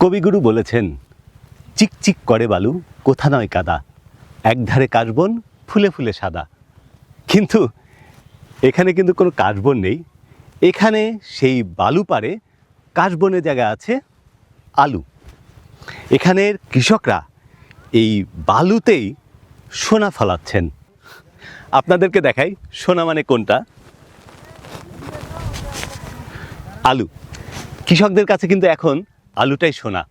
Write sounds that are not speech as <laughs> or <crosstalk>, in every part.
কবিগুরু বলেছেন চিকচিক করে বালু, কোথা নয় কাদা। একধারে কাশবন, ফুলে ফুলে সাদা। কিন্তু এখানে কিন্তু কোনো কাশবন নেই। এখানে সেই বালু পারে কাশবনের জায়গায় আছে আলু। এখানের কৃষকরা এই বালুতেই সোনা ফলাচ্ছেন। আপনাদেরকে দেখাই সোনা মানে কোনটা? আলু। কৃষকদের কাছে কিন্তু এখন আলুটাই সোনা।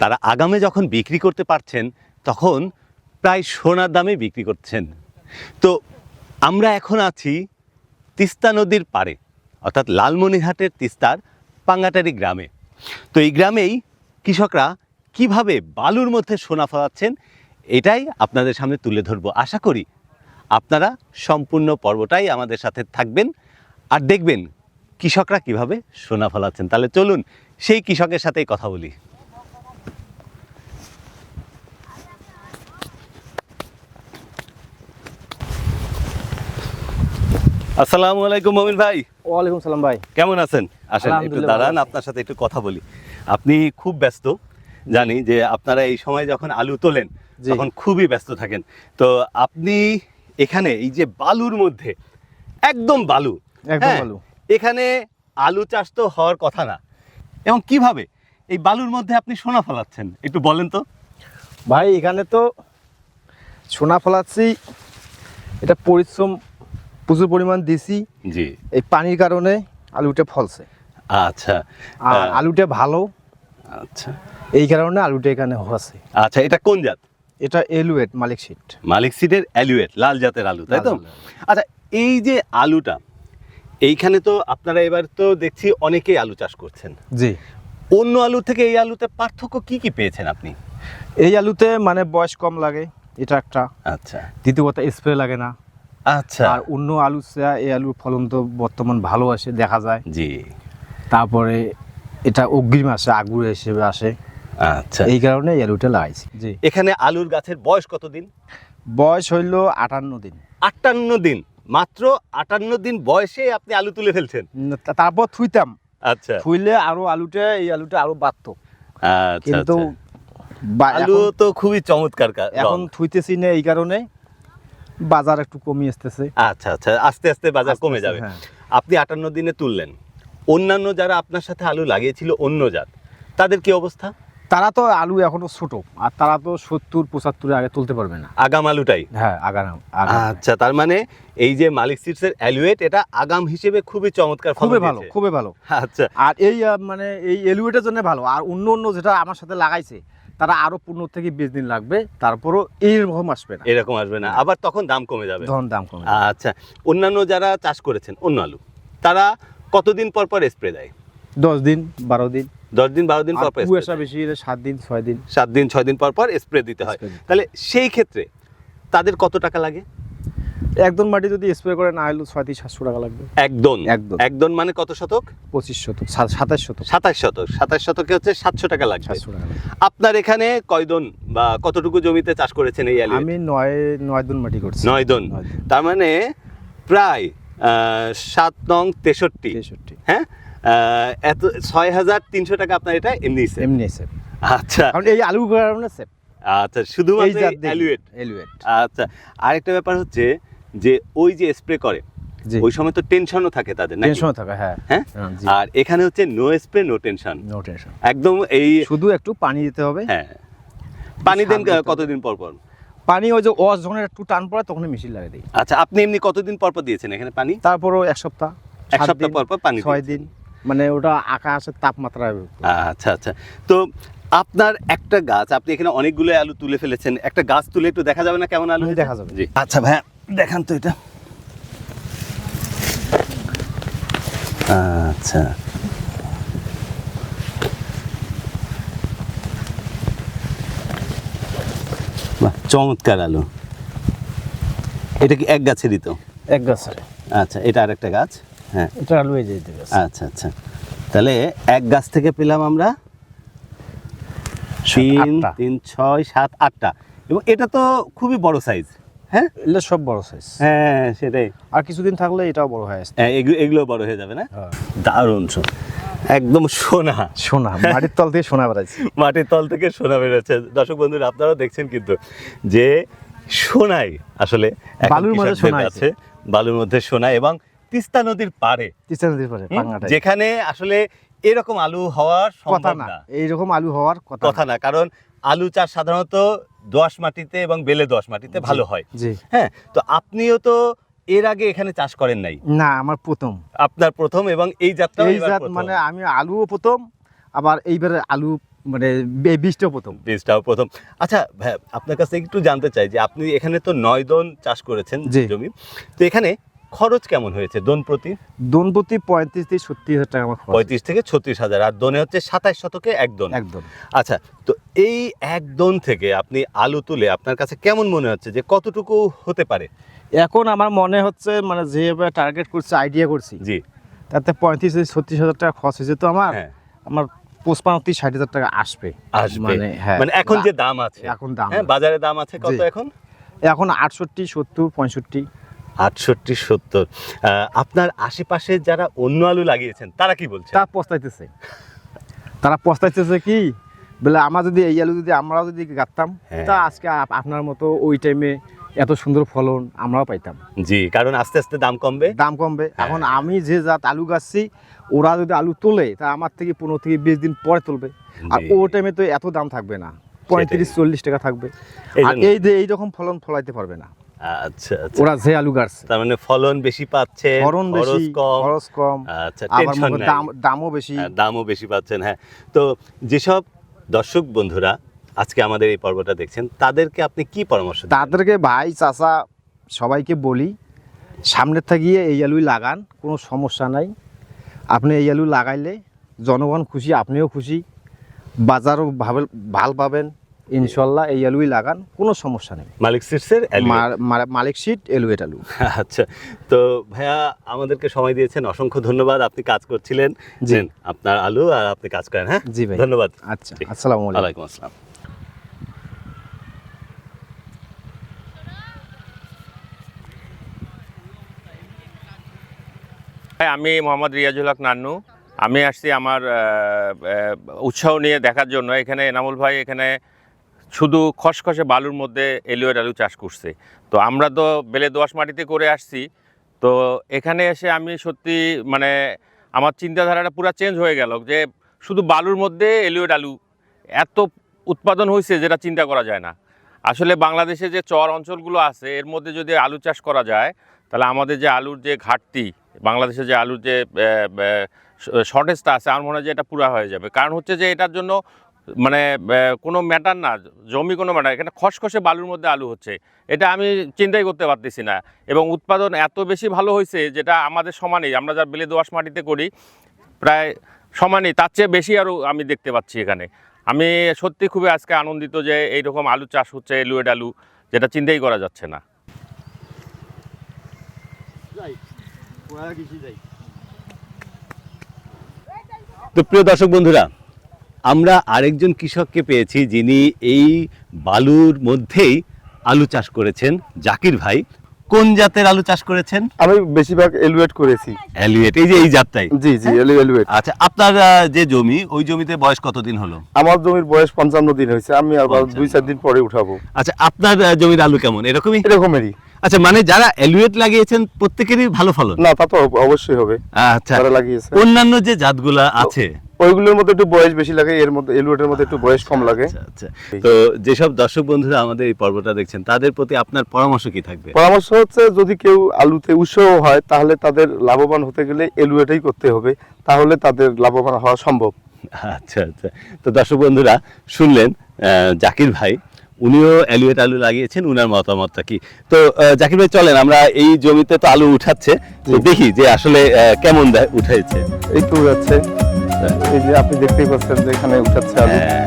তারা আগামে যখন বিক্রি করতে পারছেন, তখন প্রায় সোনার দামে বিক্রি করছেন। তো আমরা এখন আছি তিস্তা নদীর পাড়ে, অর্থাৎ লালমনিরহাটের তিস্তার পাঙ্গাটারি গ্রামে। তো এই গ্রামেই কৃষকরা কীভাবে বালুর মধ্যে সোনা ফলাচ্ছেন, এটাই আপনাদের সামনে তুলে ধরবো। আশা করি আপনারা সম্পূর্ণ পর্বটাই আমাদের সাথে থাকবেন আর দেখবেন কৃষকরা কীভাবে সোনা ফলাচ্ছেন। তাহলে চলুন সেই কৃষকের সাথেই কথা বলি। আসসালামু আলাইকুম মমিন ভাই। ওয়ালাইকুম সালাম ভাই। কেমন আছেন? আসেন একটু দাঁড়ান আপনার সাথে একটু কথা বলি। আপনি খুব ব্যস্ত জানি যে আপনারা এই সময় যখন আলু তোলেন। তখন খুবই ব্যস্ত থাকেন। তো আপনি এখানে এই যে বালুর মধ্যে একদম বালু একদম হ্যাঁ, বালু। এখানে আলু চাষ তো হওয়ার কথা না। এবং কীভাবে এই বালুর মধ্যে আপনি সোনা ফলাচ্ছেন? একটু বলেন তো। ভাই এখানে তো সোনা ফলাচ্ছি এটা পরিশ্রম প্রচুর পরিমাণ দিছি। জি। এই পানির কারণে আলুটা ফলছে। আচ্ছা। আর আলুটা ভালো। আচ্ছা। এই কারণে আলুটা এখানে হচ্ছে আচ্ছা এটা কোন জাত? এটা এলুয়েট মালিক সিট মালিক সিডের অ্যালুয়েট লাল জাতের আলু তাই তো? আচ্ছা এই যে আলুটা এইখানে তো আপনারা এবার তো দেখছি অনেকেই আলু চাষ করছেন। জি। অন্য আলু থেকে এই আলুতে পার্থক্য কি কি পেয়েছেন আপনি? এই আলুতে মানে বয়স কম লাগে এটা একটা। আচ্ছা। দ্বিতীয় কথা স্প্রে লাগে না। আচ্ছা। আর অন্য আলু এই আলুর ফলন তো বর্তমান ভালো আসে দেখা যায়। জি। তারপরে এটা অগ্রিম আসে আগুর হিসেবে আসে। আচ্ছা। এই কারণে এই আলুটা লাগাইছি জি। এখানে আলুর গাছের বয়স কতদিন? বয়স হইল আটান্ন দিন। আটান্ন দিন। মাত্র আটান্ন দিন বয়সে আপনি আলু তুলে ফেলছেন। তারপর থুইতাম। আচ্ছা। থুইলে আরও আলুটা এই আলুটা আরও বাড়তো। আচ্ছা কিন্তু আচ্ছা। আলু তো খুবই চমৎকার এখন থুইতেছি না এই কারণে। বাজার একটু কমিয়ে আসতেছে। আচ্ছা আচ্ছা। আস্তে আস্তে বাজার কমে যাবে। হ্যাঁ। আপনি আটান্ন দিনে তুললেন। অন্যান্য যারা আপনার সাথে আলু লাগিয়েছিল অন্য জাত তাদের কি অবস্থা? তারা তো আলু এখনও ছোট আর তারা তো সত্তর পঁচাত্তরে আগে তুলতে পারবে না। আগাম আলুটাই? হ্যাঁ আগাম। আচ্ছা তার মানে এই যে মালিক সিডসের অ্যালুয়েট এটা আগাম হিসেবে খুবই চমৎকার খুবই ভালো খুবই ভালো। আচ্ছা। আর এই মানে এই অ্যালুয়েটের জন্য ভালো। আর অন্য অন্য যেটা আমার সাথে লাগাইছে তারা আরও পনেরো থেকে বিশ দিন লাগবে তারপরও এইরকম আসবে না। এরকম আসবে না। আবার তখন দাম কমে যাবে। তখন দাম কমে আচ্ছা অন্যান্য যারা চাষ করেছেন অন্য আলু তারা কতদিন পর পর স্প্রে দেয়? দশ দিন বারো দিন। দশ দিন বারো দিন পর পর কুয়াশা বেশি হলে সাত দিন ছয় দিন। সাত দিন ছয় দিন পর পর স্প্রে দিতে হয়। তাহলে সেই ক্ষেত্রে তাদের কত টাকা লাগে? একদম মাটি যদি স্প্রে করে না হলে ছয় থেকে সাতশো টাকা লাগবে। একদম একদম একদন মানে কত শতক? পঁচিশ শতক সাতাশ শতক। সাতাশ শতক। সাতাশ শতকে হচ্ছে সাতশো টাকা লাগবে। সাতশো টাকা। আপনার এখানে কয়দন বা কতটুকু জমিতে চাষ করেছেন এই আলু আমি নয় নয় দন মাটি করছি। নয় দন। তার মানে প্রায় সাত নং তেষট্টি। তেষট্টি। হ্যাঁ? এত ছয় হাজার তিনশো টাকা আপনার এটা এমনি এমনি আচ্ছা। কারণ এই আলু কারণে সেপ আচ্ছা শুধুমাত্র জাত অ্যালুয়েট আচ্ছা আরেকটা ব্যাপার হচ্ছে যে ওই যে স্প্রে করে ওই সময় তো টেনশনও থাকে তাদের নাকি? টেনশন থাকে হ্যাঁ। হ্যাঁ? হ্যাঁ, আর এখানে হচ্ছে no spray no tension no tension একদম এই শুধু একটু পানি দিতে হবে। হ্যাঁ। পানি দেন। কতদিন পর পর? পানি ওই যে অস যখন একটু টান পড়ে তখন মেশিন লাগিয়ে দিই। আচ্ছা আপনি এমনি কতদিন পর পর দিয়েছেন এখানে পানি? তারপরও এক সপ্তাহ এক সপ্তাহ পর পর পানি ছয় দিন। মানে ওটা আকাশের তাপমাত্রা আচ্ছা আচ্ছা। তো আপনার একটা গাছ আপনি এখানে অনেকগুলো আলু তুলে ফেলেছেন। একটা গাছ তুলে একটু দেখা যাবে না কেমন আলু দেখা যাবে। জি। আচ্ছা ভাইয়া দেখান তো এটা। আচ্ছা। বাহ চমৎকার আলু। এটা কি এক গাছেরই তো? এক গাছের আচ্ছা এটা আরেকটা গাছ। হ্যাঁ। এটা আচ্ছা আচ্ছা। তাহলে এক গাছ থেকে পেলাম আমরা তিন তিন ছয় সাত আটটা। এবং এটা তো খুবই বড় সাইজ হ্যাঁ? এগুলো সব বড় সাইজ হ্যাঁ সেটাই। আর কিছুদিন থাকলে এটাও বড় হয়ে হ্যাঁ এগুলো বড় হয়ে যাবে না? হ্যাঁ। দারুণ একদম সোনা। সোনা মাটির তল থেকে সোনা বেড়াইছে <laughs> মাটির তল থেকে সোনা বেরোচ্ছে দর্শক বন্ধুরা আপনারাও দেখছেন কিন্তু যে সোনাই আসলে বালুর মধ্যে সোনা কাছে, বালুর মধ্যে সোনা এবং তিস্তা নদীর পারে তিস্তা নদীর পরে যেখানে আসলে এরকম আলু হওয়ার কথা সম্ভব না। না এইরকম আলু হওয়ার কথা কথা না কারণ আলু চাষ সাধারণত দোআঁশ মাটিতে এবং বেলে দোআঁশ মাটিতে ভালো হয়। জি। হ্যাঁ তো আপনিও তো এর আগে এখানে চাষ করেন নাই? না আমার প্রথম। আপনার প্রথম এবং এই যাত্রা এই জাত মানে আমি আলুও প্রথম আবার এইবারে আলু মানে বে- বীজটাও প্রথম। বীজটাও প্রথম। আচ্ছা ভাই, আপনার কাছে একটু জানতে চাই যে আপনি এখানে তো নয় দন চাষ করেছেন জি। জমি। তো এখানে খরচ কেমন হয়েছে দন প্রতি? দোন প্রতি পঁয়ত্রিশ থেকে ছত্রিশ হাজার টাকা আমার পঁয়ত্রিশ থেকে ছত্রিশ হাজার আর দোনে হচ্ছে সাতাশ শতকে এক দন। একদম। আচ্ছা তো এই এক দন থেকে আপনি আলু তুলে আপনার কাছে কেমন মনে হচ্ছে যে কতটুকু হতে পারে? এখন আমার মনে হচ্ছে মানে যেভাবে টার্গেট করছি আইডিয়া করছি জি। তাতে পঁয়ত্রিশ থেকে ছত্রিশ হাজার টাকা খরচ হয়েছে। তো আমার হ্যাঁ। আমার পঁচপান্ন থেকে ষাট হাজার টাকা আসবে। আসবে। মানে হ্যাঁ মানে এখন যে দাম আছে এখন দাম হ্যাঁ বাজারে দাম আছে কত এখন? এখন আটষট্টি সত্তর পঁয়ষট্টি। আটষট্টি সত্তর। আপনার আশেপাশে যারা অন্য আলু লাগিয়েছেন তারা কি বলছে তা পস্তাইতেছে। তারা পস্তাইতেছে কি? বলে আমার যদি এই আলু যদি আমরাও যদি গাঁততাম হ্যাঁ। তা আজকে আপনার মতো ওই টাইমে এত সুন্দর ফলন আমরাও পাইতাম। জি কারণ আস্তে আস্তে দাম কমবে। দাম কমবে। হ্যাঁ। এখন আমি যে জাত আলু গাছছি ওরা যদি আলু তোলে তা আমার থেকে পনেরো থেকে বিশ দিন পরে তুলবে। আর ও টাইমে তো এত দাম থাকবে না। পঁয়ত্রিশ চল্লিশ টাকা থাকবে। আর এই যে এইরকম ফলন ফলাইতে পারবে না। আচ্ছা আচ্ছা। ওরা যে আলু গাছছে তার মানে ফলন বেশি পাচ্ছে ফলন বেশি খরচ কম। আচ্ছা টেনশন দাম দামও বেশি। হ্যাঁ, দামও বেশি পাচ্ছেন হ্যাঁ। তো যেসব দর্শক বন্ধুরা আজকে আমাদের এই পর্বটা দেখছেন তাদেরকে আপনি কি পরামর্শ তাদেরকে ভাই চাচা সবাইকে বলি সামনের থাকিয়ে এই আলুই লাগান কোনো সমস্যা নাই। আপনি এই আলু লাগাইলে জনগণ খুশি আপনিও খুশি বাজারও ভাবে ভালো পাবেন। ইনশাল্লাহ এই আলুই লাগান কোনো সমস্যা নেই। মালিক সিটসের মালিক সিট এলুয়েট আলু। আচ্ছা তো ভাইয়া আমাদেরকে সময় দিয়েছেন অসংখ্য ধন্যবাদ আপনি কাজ করছিলেন। জি। আপনার আলু আর আপনি কাজ করেন হ্যাঁ? জি ভাই। ধন্যবাদ। আচ্ছা। আসসালামু আলাইকুম। আসসালাম। হ্যাঁ আমি মোহাম্মদ রিয়াজুল হক নান্নু। আমি আসছি আমার উৎসাহ নিয়ে দেখার জন্য। এখানে এনামুল ভাই এখানে শুধু খসখসে বালুর মধ্যে এলিওয়ের আলু চাষ করছে। তো আমরা তো বেলে দোয়াশ মাটিতে করে আসছি। তো এখানে এসে আমি সত্যি মানে আমার চিন্তাধারাটা পুরো চেঞ্জ হয়ে গেল যে শুধু বালুর মধ্যে এলিওয়েড আলু এত উৎপাদন হয়েছে যেটা চিন্তা করা যায় না। আসলে বাংলাদেশে যে চর অঞ্চলগুলো আছে, এর মধ্যে যদি আলু চাষ করা যায়, তাহলে আমাদের যে আলুর যে ঘাটতি, বাংলাদেশে যে আলুর যে শর্টেজটা আছে, আমার মনে হয় যে এটা পুরা হয়ে যাবে। কারণ হচ্ছে যে এটার জন্য মানে কোনো ম্যাটার না জমি কোনো ম্যাটার এখানে খসখসে বালুর মধ্যে আলু হচ্ছে। এটা আমি চিন্তাই করতে পারতেছি না। এবং উৎপাদন এত বেশি ভালো হয়েছে যেটা আমাদের সমানেই আমরা যা বেলে দোয়াশ মাটিতে করি প্রায় সমানই তার চেয়ে বেশি আরও আমি দেখতে পাচ্ছি এখানে। আমি সত্যি খুবই আজকে আনন্দিত যে এইরকম আলু চাষ হচ্ছে এলুয়েড আলু যেটা চিন্তাই করা যাচ্ছে না। তো প্রিয় দর্শক বন্ধুরা আমরা আরেকজন কৃষককে পেয়েছি যিনি এই বালুর মধ্যেই আলু চাষ করেছেন। জাকির ভাই কোন জাতের আলু চাষ করেছেন? আমি বেশিরভাগ এলুয়েট করেছি। অ্যালুয়েট এই যে এই জাতটাই। জি জি এলু এলুয়েট। আচ্ছা আপনার যে জমি ওই জমিতে বয়স কতদিন হলো? আমার জমির বয়স পঞ্চান্ন দিন হয়েছে আমি আবার দুই চার দিন পরে উঠাবো। আচ্ছা আপনার জমির আলু কেমন? এরকমই? এরকমেরই। আচ্ছা মানে যারা অ্যালুয়েট লাগিয়েছেন প্রত্যেকেরই ভালো ফলন? না তা তো অব- অবশ্যই হবে। আচ্ছা। লাগিয়েছে। অন্যান্য যে জাতগুলা আছে ওইগুলোর মধ্যে একটু বয়স বেশি লাগে এর মধ্যে এলুয়েটের মধ্যে একটু বয়স কম লাগে। আচ্ছা আচ্ছা। তো যেসব দর্শক বন্ধুরা আমাদের এই পর্বটা দেখছেন তাদের প্রতি আপনার পরামর্শ কি থাকবে? পরামর্শ হচ্ছে যদি কেউ আলুতে উৎসাহ হয় তাহলে তাদের লাভবান হতে গেলে এলুয়েটাই করতে হবে তাহলে তাদের লাভবান হওয়া সম্ভব। আচ্ছা আচ্ছা। তো দর্শক বন্ধুরা শুনলেন আহ, জাকির ভাই। উনিও অ্যালুয়েট আলু লাগিয়েছেন উনার মতামতটা কি? তো জাকির ভাই চলেন আমরা এই জমিতে তো আলু উঠাচ্ছে তো দেখি যে আসলে কেমন দেয়- উঠেছে। এই তো যাচ্ছে এই যে আপনি দেখতেই পাচ্ছেন যে এখানে উঠাচ্ছে আলু। হ্যাঁ,